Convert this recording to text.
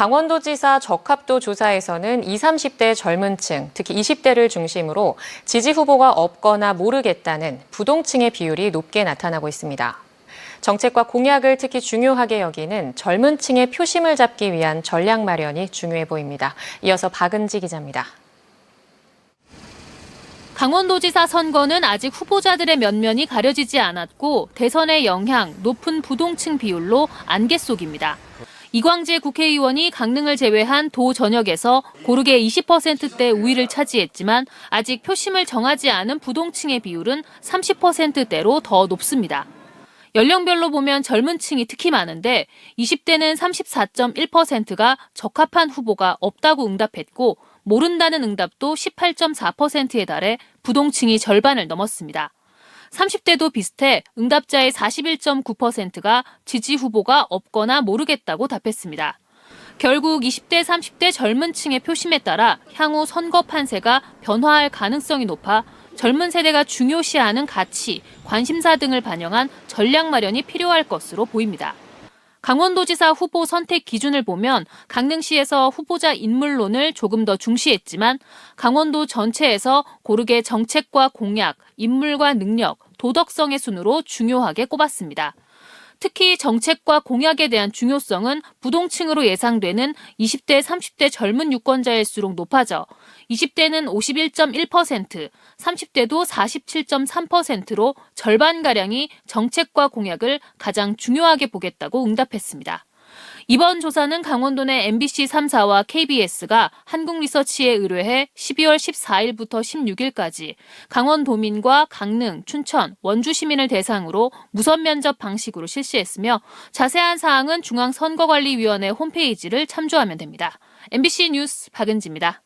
강원도지사 적합도 조사에서는 20, 30대 젊은 층, 특히 20대를 중심으로 지지 후보가 없거나 모르겠다는 부동층의 비율이 높게 나타나고 있습니다. 정책과 공약을 특히 중요하게 여기는 젊은 층의 표심을 잡기 위한 전략 마련이 중요해 보입니다. 이어서 박은지 기자입니다. 강원도지사 선거는 아직 후보자들의 면면이 가려지지 않았고 대선의 영향, 높은 부동층 비율로 안개 속입니다. 이광재 국회의원이 강릉을 제외한 도 전역에서 고르게 20%대 우위를 차지했지만 아직 표심을 정하지 않은 부동층의 비율은 30%대로 더 높습니다. 연령별로 보면 젊은 층이 특히 많은데 20대는 34.1%가 적합한 후보가 없다고 응답했고 모른다는 응답도 18.4%에 달해 부동층이 절반을 넘었습니다. 30대도 비슷해 응답자의 41.9%가 지지 후보가 없거나 모르겠다고 답했습니다. 결국 20대, 30대 젊은 층의 표심에 따라 향후 선거 판세가 변화할 가능성이 높아 젊은 세대가 중요시하는 가치, 관심사 등을 반영한 전략 마련이 필요할 것으로 보입니다. 강원도지사 후보 선택 기준을 보면 강릉시에서 후보자 인물론을 조금 더 중시했지만 강원도 전체에서 고르게 정책과 공약, 인물과 능력, 도덕성의 순으로 중요하게 꼽았습니다. 특히 정책과 공약에 대한 중요성은 부동층으로 예상되는 20대, 30대 젊은 유권자일수록 높아져 20대는 51.1%, 30대도 47.3%로 절반가량이 정책과 공약을 가장 중요하게 보겠다고 응답했습니다. 이번 조사는 강원도 내 MBC 3사와 KBS가 한국리서치에 의뢰해 12월 14일부터 16일까지 강원도민과 강릉, 춘천, 원주 시민을 대상으로 무선 면접 방식으로 실시했으며 자세한 사항은 중앙선거관리위원회 홈페이지를 참조하면 됩니다. MBC 뉴스 박은지입니다.